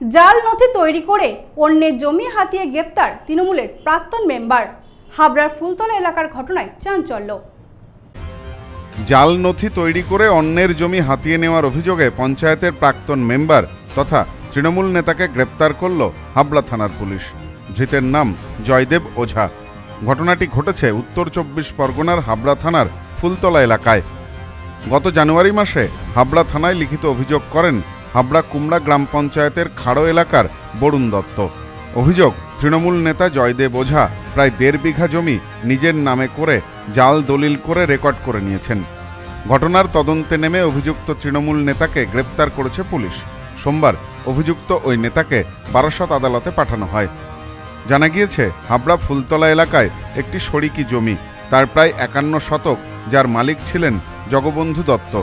জাল নথি তৈরি করে অন্যের জমি হাতিয়ে গ্রেপ্তার তৃণমূলের প্রাক্তন মেম্বার। হাবড়ার ফুলতলা এলাকার ঘটনায় চাঞ্চল্য। জাল নথি তৈরি করে অন্যের জমি হাতিয়ে নেওয়ার অভিযোগে পঞ্চায়েতের প্রাক্তন মেম্বার তথা তৃণমূল নেতাকে গ্রেপ্তার করল হাবড়া থানার পুলিশ। ধৃতের নাম জয়দেব ওঝা। ঘটনাটি ঘটেছে উত্তর চব্বিশ পরগনার হাবড়া থানার ফুলতলা এলাকায়। গত জানুয়ারি মাসে হাবড়া থানায় লিখিত অভিযোগ করেন হাবড়া কুমড়া গ্রাম পঞ্চায়েতের খাড়ো এলাকার বরুণ দত্ত। অভিযোগ, তৃণমূল নেতা জয়দেব ওঝা প্রায় দেড় বিঘা জমি নিজের নামে করে জাল দলিল করে রেকর্ড করে নিয়েছেন। ঘটনার তদন্তে নেমে অভিযুক্ত তৃণমূল নেতাকে গ্রেপ্তার করেছে পুলিশ। সোমবার অভিযুক্ত ওই নেতাকে বারাসত আদালতে পাঠানো হয়। জানা গিয়েছে, হাবড়া ফুলতলা এলাকায় একটি শরিকি জমি, তার প্রায় একান্ন শতক, যার মালিক ছিলেন জগবন্ধু দত্ত।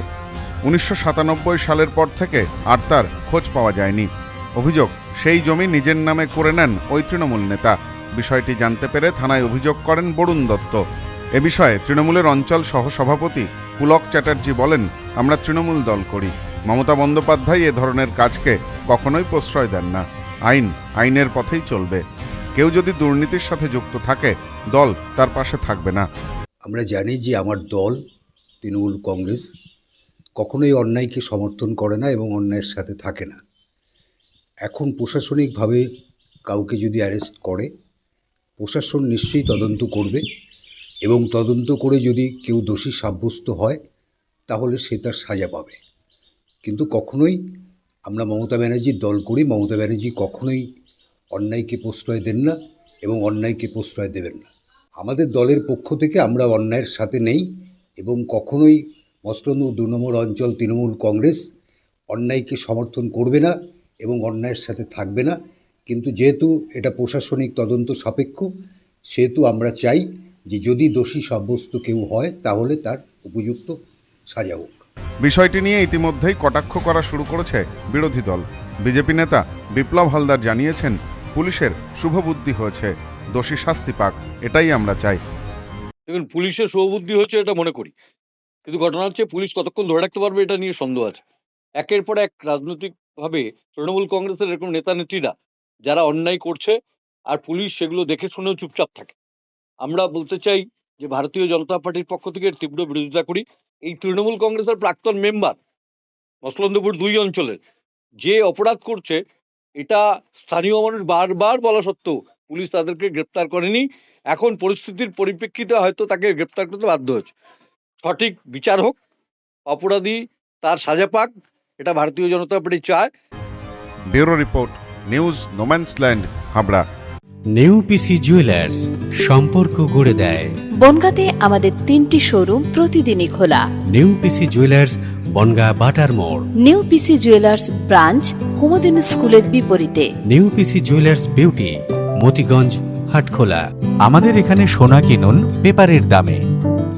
উনিশশো সাতানব্বই সালের পর থেকে আর তার খোঁজ পাওয়া যায়নি। অভিযোগ, সেই জমি নিজের নামে করে নেন ওই তৃণমূল নেতা। বিষয়টি জানতে পেরে থানায় অভিযোগ করেন বরুণ দত্ত। এ বিষয়ে তৃণমূলের অঞ্চল সহসভাপতি পুলক চ্যাটার্জি বলেন, আমরা তৃণমূল দল করি। মমতা বন্দ্যোপাধ্যায় এ ধরনের কাজকে কখনোই প্রশ্রয় দেন না। আইন আইনের পথেই চলবে। কেউ যদি দুর্নীতির সাথে যুক্ত থাকে, দল তার পাশে থাকবে না। আমরা জানি যে আমার দল তৃণমূল কংগ্রেস কখনোই অন্যায়কে সমর্থন করে না এবং অন্যায়ের সাথে থাকে না। এখন প্রশাসনিকভাবে কাউকে যদি অ্যারেস্ট করে, প্রশাসন নিশ্চয়ই তদন্ত করবে এবং তদন্ত করে যদি কেউ দোষী সাব্যস্ত হয়, তাহলে সে তার সাজা পাবে। কিন্তু কখনোই আমরা মমতা ব্যানার্জির দল করি, মমতা ব্যানার্জি কখনোই অন্যায়কে প্রশ্রয় দেন না এবং অন্যায়কে প্রশ্রয় দেবেন না। আমাদের দলের পক্ষ থেকে আমরা অন্যায়ের সাথে নেই এবং কখনোই মস্তন্দ দু নম্বর অঞ্চল তৃণমূল কংগ্রেস অন্যায়কে সমর্থন করবে না এবং অন্যায়ের সাথে থাকবে না। কিন্তু যেহেতু এটা প্রশাসনিক তদন্ত সাপেক্ষ সেহেতু আমরা চাই যে যদি দোষী সাব্যস্ত কেউ হয় তাহলে তার উপযুক্ত সাজা হোক। বিষয়টি নিয়ে ইতিমধ্যেই কটাক্ষ করা শুরু করেছে বিরোধী দল। বিজেপি নেতা বিপ্লব হালদার জানিয়েছেন পুলিশের শুভবুদ্ধি হয়েছে দোষী শাস্তি পাক এটাই আমরা চাই। দেখুন পুলিশের শুভবুদ্ধি হচ্ছে এটা মনে করি। কিন্তু ঘটনা হচ্ছে পুলিশ কতক্ষণ ধরে রাখতে পারবে এটা নিয়ে সন্দেহ আছে। একের পর এক রাজনৈতিকভাবে তৃণমূল কংগ্রেসের এরকম নেতা নেত্রীরা যারা অন্যায় করছে আর পুলিশ সেগুলো দেখে শুনেও চুপচাপ থাকে। আমরা বলতে চাই যে ভারতীয় জনতা পার্টির পক্ষ থেকে তীব্র বিরোধিতা করি। এই তৃণমূল কংগ্রেসের প্রাক্তন মেম্বার মসলন্দপুর দুই অঞ্চলের যে অপরাধ করছে, এটা স্থানীয় মানুষ বারবার বলা সত্ত্বেও পুলিশ তাদেরকে গ্রেপ্তার করেনি। এখন পরিস্থিতির পরিপ্রেক্ষিতে হয়তো তাকে গ্রেপ্তার করতে বাধ্য হচ্ছে সঠিক বিচার হোক অপরাধী তার সাজা পাক এটা ভারতীয় জনতা পার্টি চায়। Bureau report news no man's land Habra. New PC Jewellers সম্পর্ক গড়ে দেয়। বনগাঁতে আমাদের তিনটি শোরুম প্রতিদিনই খোলা। নিউ পিসি জুয়েলার্স বনগা বাটার মোড়। নিউ পিসি জুয়েলার্স ব্রাঞ্চ কুমদিন স্কুলের বিপরীতে। New PC Jewellers beauty Motiganj Hatkhola. আমাদের এখানে সোনা কিনুন পেপারের দামে।